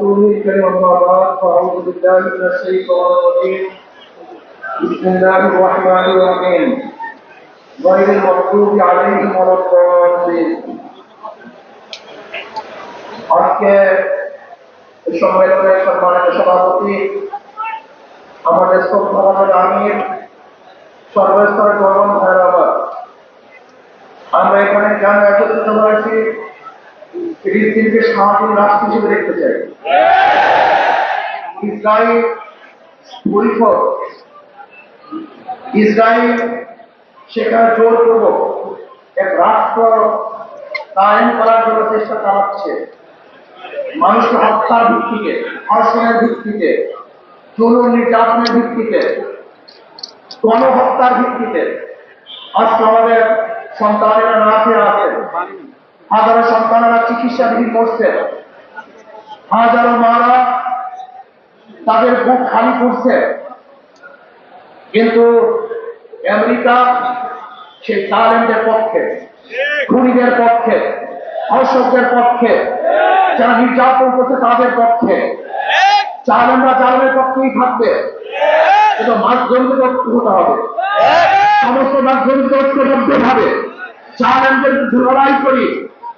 ورسوله الكريم أما بعد فأعوذ بالله من الشيطان الرجيم بسم الله الرحمن الرحيم غير المغضوب عليهم ولا الضالين আজকে এই সম্মেলনের সম্মানিত সভাপতি আমাদের শ্রদ্ধাবাদ আমির সর্বস্তরের গরম হায়দ্রাবাদ আমরা এখানে কেন একত্রিত হয়েছি ফিলিস্তিনকে স্বাধীন রাষ্ট্র হিসেবে দেখতে চাই। ইসরায়েল পরিষদ, ইসরায়েল সেখানে জোরপূর্বক এক রাষ্ট্র কায়েম করার জন্য চেষ্টা চালাচ্ছে। মানুষকে হত্যার ভিত্তিতে, ধর্ষণের ভিত্তিতে, যৌন নির্যাতনের ভিত্তিতে, গণহত্যার ভিত্তিতে। আজকে আমাদের সন্তানেরা না খেয়ে আছে হাজারো সন্তানেরা চিকিৎসাবিহীন করছে। হাজারো মারা তাদের বুক খালি করছে। কিন্তু আমেরিকা সেই তালেন্টের পক্ষে, খুনিদের পক্ষে অশোকদের পক্ষে, যারা নির্যাতন করছে তাদের পক্ষে চালেনরা চালের পক্ষেই থাকবে। কিন্তু মাধ্যমিক ঐক্য হতে হবে। সমস্ত ঐক্যবদ্ধ ভাবে চালেনদের বিরুদ্ধে লড়াই করি।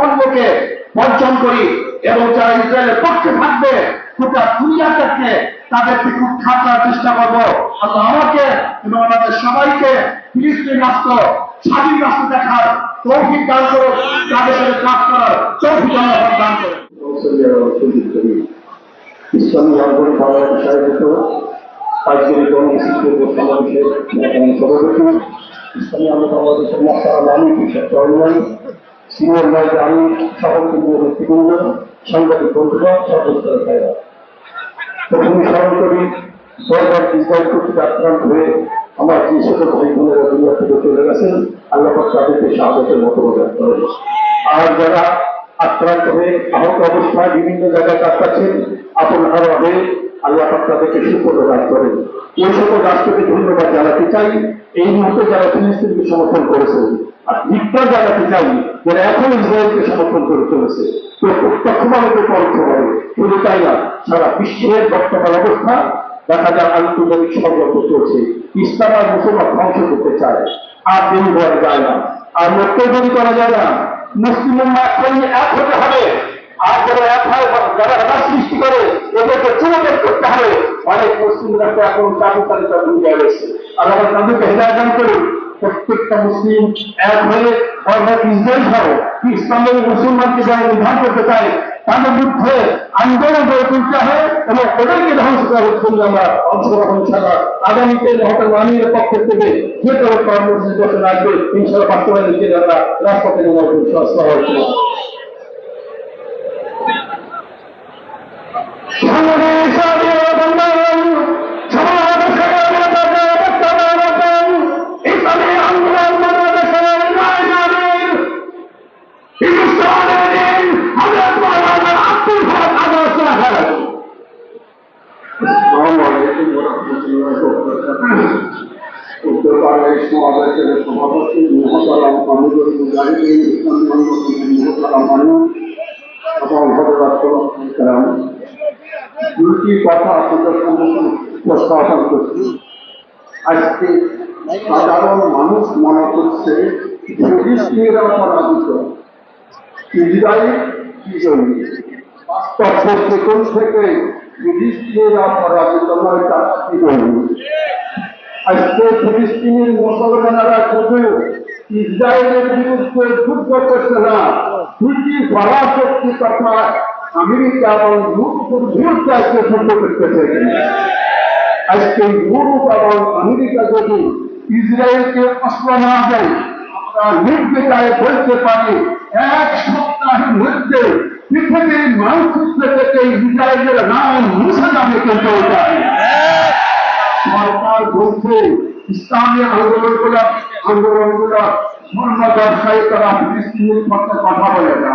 পণ্যকে বর্জন করি এবং যারা ইসরায়েলের পক্ষে থাকবে গোটা দুনিয়াটাকে তাদেরকে উৎখাত করার চেষ্টা করব আল্লাহ আমাকে এবং আমাদের সবাইকে ফিলিস্তিন রাষ্ট্র স্বাধীন রাষ্ট্র দেখার তৌফিক দান করো তাদের সাথে কাজ করার তৌফিক দান করো ইসলামী আন্দোলন পাইকারি সভাপতি ইসলামী আন্দোলন বাংলাদেশের চরমান সিনিয়র নাইট আমি সভাপতি নেতৃবৃন্দ সাংবাদিক বন্ধুরা সর্বস্তরের ভাইরা প্রথমে স্মরণ করি, দরবার ইসরায়েল কর্তৃক আক্রান্ত হয়ে আমার যে ছোট ভাই বোনেরা দুনিয়া থেকে চলে গেছেন, আল্লাহ তাদেরকে সাহায্যের মতো ব্যক্ত করে আর যারা আক্রান্ত হয়ে আহত অবস্থায় বিভিন্ন জায়গায় কাটাচ্ছেন আপন হারা হয়ে আল্লাহ তাদেরকে সুপদ দান করেন। ওই সকল রাষ্ট্রকে ধন্যবাদ জানাতে চাই। এই মুহূর্তে যারা ফিলিস্তিনকে সমর্থন করেছেন ধিক্কার জানাতে চাই যারা এখন ইসরায়েলকে সমর্থন করে চলেছে। প্রত্যক্ষভাবে তো পরোক্ষভাবে শুধু তাই না, সারা বিশ্বের বর্তমান অবস্থা দেখা যায় আন্তর্জাতিক সম্পর্ক চলছে। ইসলাম মুসলমান ধ্বংস করতে চায়। আর দেরি করা যায় না। আর দেরি করা যায় না, মুসলিম এখনই এক হতে হবে। আর যারা এক হয়, যারা রাজা সৃষ্টি করে, এদেরকে চুমোটের করতে হবে। অনেক মুসলিমরা এখন চাকরি তালিকা ভূমিকা রয়েছে আর আমরা তাদেরকে হেদায় দান করি প্রত্যেকটা মুসলিম এক হয়ে অর্থাৎ ইসরায়েল সহ ইসলামের মুসলমানকে যারা নির্ধারণ করতে চায়, তাদের বিরুদ্ধে আন্দোলন গড়ে তুলতে হয় এবং ওদেরকে ধ্বংস করা হচ্ছে আমরা অংশগ্রহণ ছাড়া আগামীতে মহাত্মা আমিরের পক্ষ থেকে যে কোনো কর্মসূচি ঘোষণা আসবে ইনশাল্লাহ বাস্তবায়নের জন্য আমরা রাজপথে নেওয়ার দুটি কথা আপনাদের সম্মুখে উপস্থাপন করছি আজকে সাধারণ মানুষ মনে করছে ফিলিস্তিনিরা পরাজিত ইসরায়েল বিজয়ী বাস্তব দৃষ্টিকোণ থেকে ফিলিস্তিনিরা পরাজিত নয় তারা বিজয়ী আজকে ফিলিস্তিনের মুসলমানেরা শুধু ইসরায়েলের বিরুদ্ধে যুদ্ধ করছে না দুটি পরাশক্তি তথা আমেরিকা এবং রুশকে আজকে সভ্য করতেছে আজকে ইউরোপ এবং আমেরিকা যদি ইসরায়েলকে অস্ত্র না দেয় আমরা নির্বিচারে বলতে পারি এক সপ্তাহের মধ্যে পৃথিবীর মানচিত্র থেকে ইসরায়েলের নাম মুছে যাবে কিন্তু এটা সরকার বলছে ইসলামী আন্দোলনগুলো আন্দোলনগুলো ধর্ম ব্যবসায়ী তারা ফিলিস্তিনের পক্ষে কথা বলে না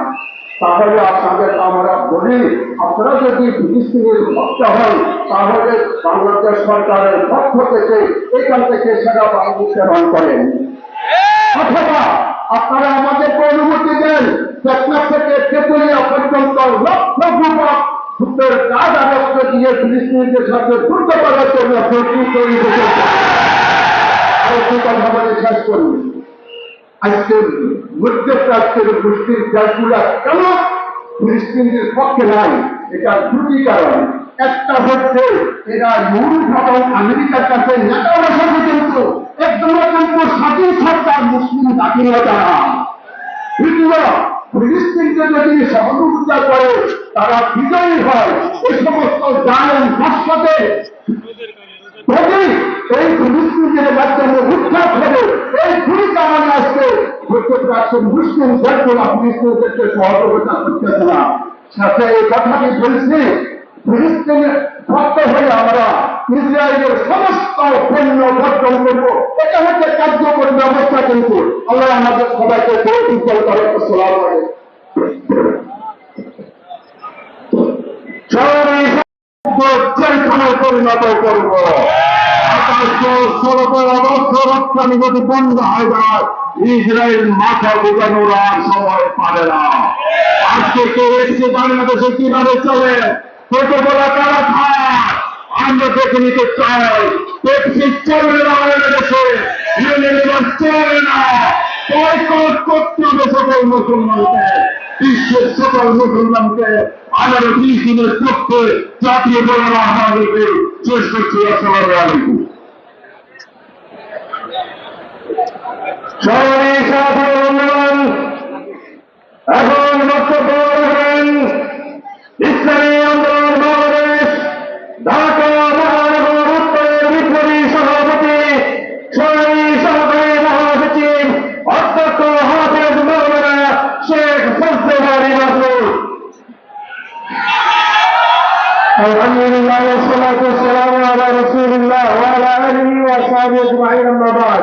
তাহলে আপনাদের আমরা বলি, আপনারা যদি ফিলিস্তিনের ভক্ত হন, তাহলে বাংলাদেশ সরকারের পক্ষ থেকে এখান থেকে সেটা বাংলাদেশ প্রেরণ করেন। অথবা আপনারা আমাদেরকে অনুমতি দেন টেকনাফ থেকে তেতুলিয়া পর্যন্ত লক্ষ যুবক যুদ্ধের কাজ আরম্ভ দিয়ে ফিলিস্তিনিদের সাথে যুদ্ধ করার জন্য প্রস্তুত তৈরি বলে শেষ করুন আজকে মধ্যপ্রাচ্যের গোষ্ঠীর দেশগুলা কেন ফিলিস্তিনদের পক্ষে নাই? এটা দুটি কারণ। একটা হচ্ছে, এরা ইউরোপ এবং আমেরিকার কাছে নেতা কিন্তু স্বাধীন মুসলিম জাতীয়তা ফিলিস্তিনকে যদি সহযোগিতা করে, তারা বিজয়ী হয়। এই সমস্ত দর্শকে যদি এই ফিলিস্তিনের মাধ্যমে উৎখাত হবে এই দুই কারণে আজকে মধ্যপ্রাচ্যের মুসলিম দেশগুলো ফিলিস্তিনদেরকে সহযোগিতা করতেছে না। সাথে এই কথাটি বলছি, ফিলিস্তিনের ভক্ত হয়ে আমরা ইসরায়েলের সমস্ত পণ্য বর্জন করব। এটা হচ্ছে কার্যকর ব্যবস্থা কিন্তু। আল্লাহ আমাদের সবাইকে তৌফিক করে সালাম আলাইকুম। জেলখানায় পরিণত করব রপ্তানি যদি বন্ধ হয়ে যায়। ইসরায়েল মাথা বোঝানোর আর সময় পারে না। আজকে কেউ এসছে বাংলাদেশে কীভাবে চলে? ছোটবেলা তারা খায় আমরা দেখে নিতে চাই পেপসি চলবে না বাংলাদেশে চলবে না। মুসলমানকে। বিশ্বের সকল মুসলমানকে আগামী বিশ দিনের পক্ষে জাতীয় বলার আহ্বান করছি আসসালামু আলাইকুম এখন বক্তব্য রাখবেন ইসলামী আন্দোলন বাংলাদেশ ঢাকা মহানগর উত্তরের বিপ্লবী সভাপতি সরকারি সহকারী মহাসচিব অধ্যক্ষ হাফেজ মৌলানা শেখ ফজল আলী মাসুদ الحمد لله والصلاة والسلام على رسول الله وعلى آله وأصحابه أجمعين أما بعد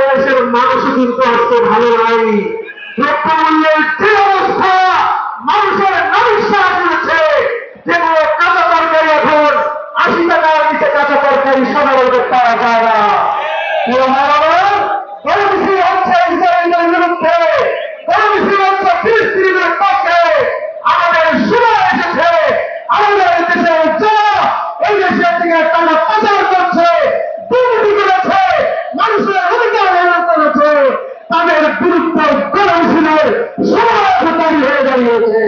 আমরা মানুষ কিন্তু আজকে ভালো নাই। দ্রব্যমূল্যের যে অবস্থা মানুষের নমস্কার করেছে যেগুলো কাঁচা তরকারি এখন আশি টাকার নিচে কাঁচা তরকারি সাধারণত পাওয়া যায় না প্রিয় ভাইরা, বড় মিছিল হচ্ছে ইসরায়েলের বিরুদ্ধে বড় মিছিল হচ্ছে ফিলিস্তিনের পক্ষে আমাদের সময় এসেছে আমাদের দেশের যারা এই দেশের থেকে তারা পাচার করছে দুর্নীতি করেছে মানুষের অধিকার হরণ করেছে তাদের বিরুদ্ধে গণ মিছিলের সময় এখন তৈরি হয়ে দাঁড়িয়েছে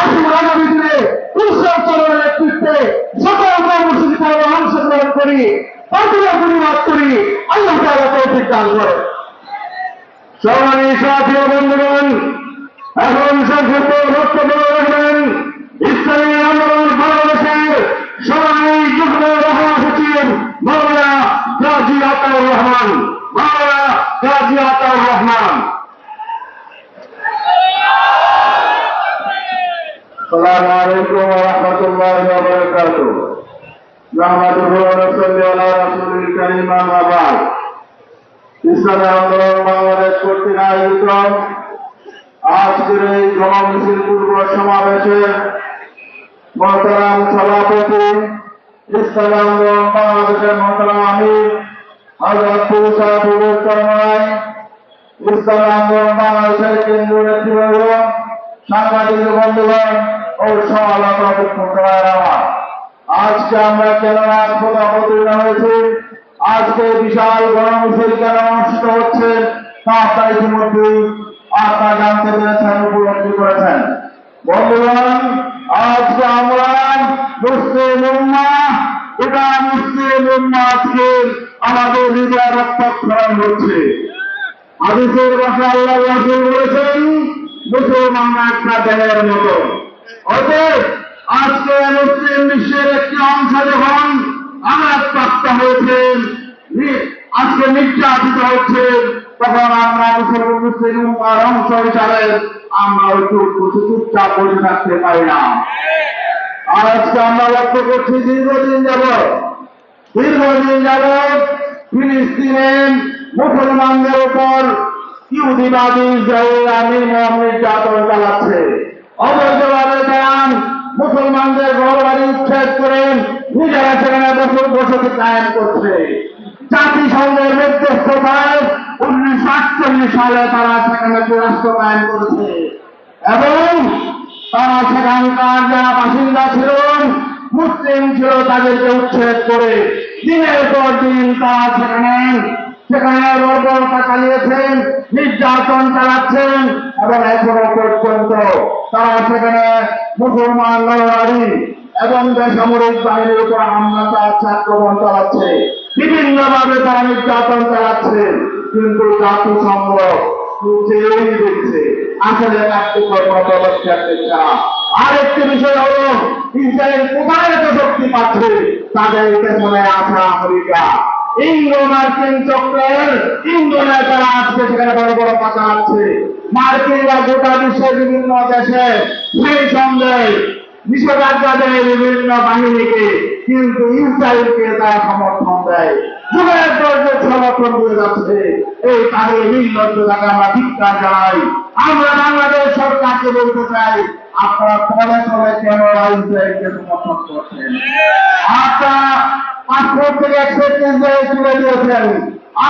আসুন আগামী দিনে কুশল চরণের নেতৃত্বে সকল কর্মসূচিতে আমরা অংশগ্রহণ করি তাদের পরিবাদ করি আল্লাহ তাআলা তৌফিক দান করে সবাই সাথী বন্ধুগণ এখন সংক্ষিপ্ত বক্তব্য রাখবেন ইসলামী আন্দোলন বাংলাদেশের সবাই যুগ্ম মহাসচিব মাওলানা গাজী আতাউর রহমান মাওলানা গাজী আতাউর রহমান السلام عليكم ورحمة الله وبركاته نحمده ونصلي على رسول الكريم أما بعد ইসলামী আন্দোলন বাংলাদেশ কর্তৃক আয়োজিত আজকের এই জনমিছিল পূর্ব সমাবেশে মহতারাম সভাপতি ইসলাম বাংলাদেশের মহতারাম আমির হজরত পুরুষা পুরুষ চরমায় ইসলাম বাংলাদেশের কেন্দ্রীয় নেতৃবৃন্দ সাংবাদিক বন্ধুগণ ও সমালোচক আমার আজকে আমরা কেন রাজপথে অবতীর্ণ হয়েছি? আজকে বিশাল গণমিছিল কেন অনুষ্ঠিত হচ্ছে? তা আপনারা ইতিমধ্যেই আপনারা জানতে পেরেছেন, উপলব্ধি করেছেন। বন্ধুগণ, আজকে আমরা মুসলিম উম্মা, এটা মুসলিম উম্মা আজকে আমাদের হৃদয় রক্তক্ষরণ হচ্ছে। হাদিসের ভাষা আল্লাহ রাসূল বলেছেন, মুসলমানরা একটা দেহের মতো। অতএব আজকে মুসলিম বিশ্বের একটি অংশ যখন আঘাতপ্রাপ্ত হয়েছে নি- আজকে নির্যাতিত হচ্ছে, তখন আমরা মুসলমান মুসলিম উম্মার অংশ হিসাবে আমরা চুপ চুপচাপ বসে থাকতে পারি না। আর আজকে আমরা লক্ষ্য করছি দীর্ঘদিন যাবত দীর্ঘদিন যাবৎ ফিলিস্তিনের মুসলমানদের উপর ইহুদিবাদী ইসরায়েলরা নির্মম নির্যাতন চালাচ্ছে। অবৈধভাবে তারা মুসলমানদের ঘর বাড়ি উচ্ছেদ করে নিজেরা সেখানে বসত বসতি কায়েম করছে। জাতিসংঘের নির্দেশ মধ্যস্থতায় উনিশশো আটচল্লিশ সালে তারা সেখানে রাষ্ট্র কায়েম করেছে। এবং তারা সেখানকার যারা বাসিন্দা ছিল, মুসলিম ছিল, তাদেরকে উচ্ছেদ করে দিনের পর দিন তারা সেখানে সেখানে বর্বরতা চালিয়েছেন, নির্যাতন চালাচ্ছেন এবং এখনও পর্যন্ত তারা সেখানে মুসলমান নরনারী এবং বেসামরিক বাহিনীর উপর হামলা চালাচ্ছে আক্রমণ চালাচ্ছে। বিভিন্নভাবে তারা নির্যাতন চালাচ্ছে, কিন্তু জাতিসংঘ চেয়েই দেখছে আসলে কার্যকর্ম পদক্ষেপ নিচ্ছে বিষয় ইসরায়েল কোথায় এত শক্তি পাচ্ছে? তাদের পেছনে আমেরিকা। ইংলো মার্কিন চক্রের ইন্দোনের তারা আজকে সেখানে বড় বড় কথা আছে মার্কিনরা গোটা বিশ্বের বিভিন্ন দেশে সেই সঙ্গে নিষেধাজ্ঞা দেয় বিভিন্ন বাহিনীকে কিন্তু ইসরায়েলকে তারা সমর্থন দেয়। যুগের পর সমর্থন দিয়ে যাচ্ছে। এই তাদের নির্লজ্জতাকে আমরা ভিক্ষা জানাই, আমরা বাংলাদেশ সরকারকে বলতে চাই, আপনারা তলে তলে কেন ইসরায়েলকে সমর্থন করছেন? আপনারা পাসপোর্ট থেকে একশো ইসরায়েল তুলে দিয়েছেন।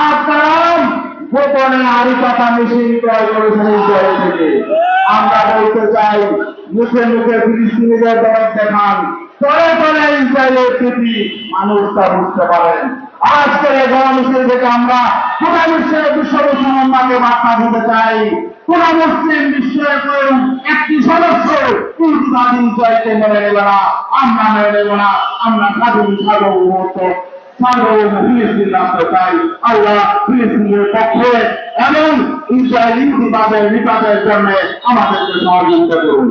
আপনারা গোপনে আড়ি পাতা মেশিন ক্রয় করেছেন ইসরায়েল থেকে। আমরা বলতে চাই, মুখে মুখে ফিলিস্তিনিদের দরদ দেখান। তলে তলে ইসরায়েলের প্রতি মানুষ তা বুঝতে পারেন। আজকের এই গণমিছিল থেকে আমরা পুরো বিশ্বের বিশ্ব মুসলমানকে বার্তা দিতে চাই। পুরো মুসলিম বিশ্বের কেউ, একটি সদস্য ইসরায়েলকে মেনে নেবে না, আমরা মেনে নেব না, আমরা স্বাধীন সার্বভৌমত্ব আল্লাহ ফিলিস্তিনের পক্ষে এবং ইসরায়েল ইহুদিবাদের বিকাশের জন্য আমাদেরকে সহযোগিতা করুন।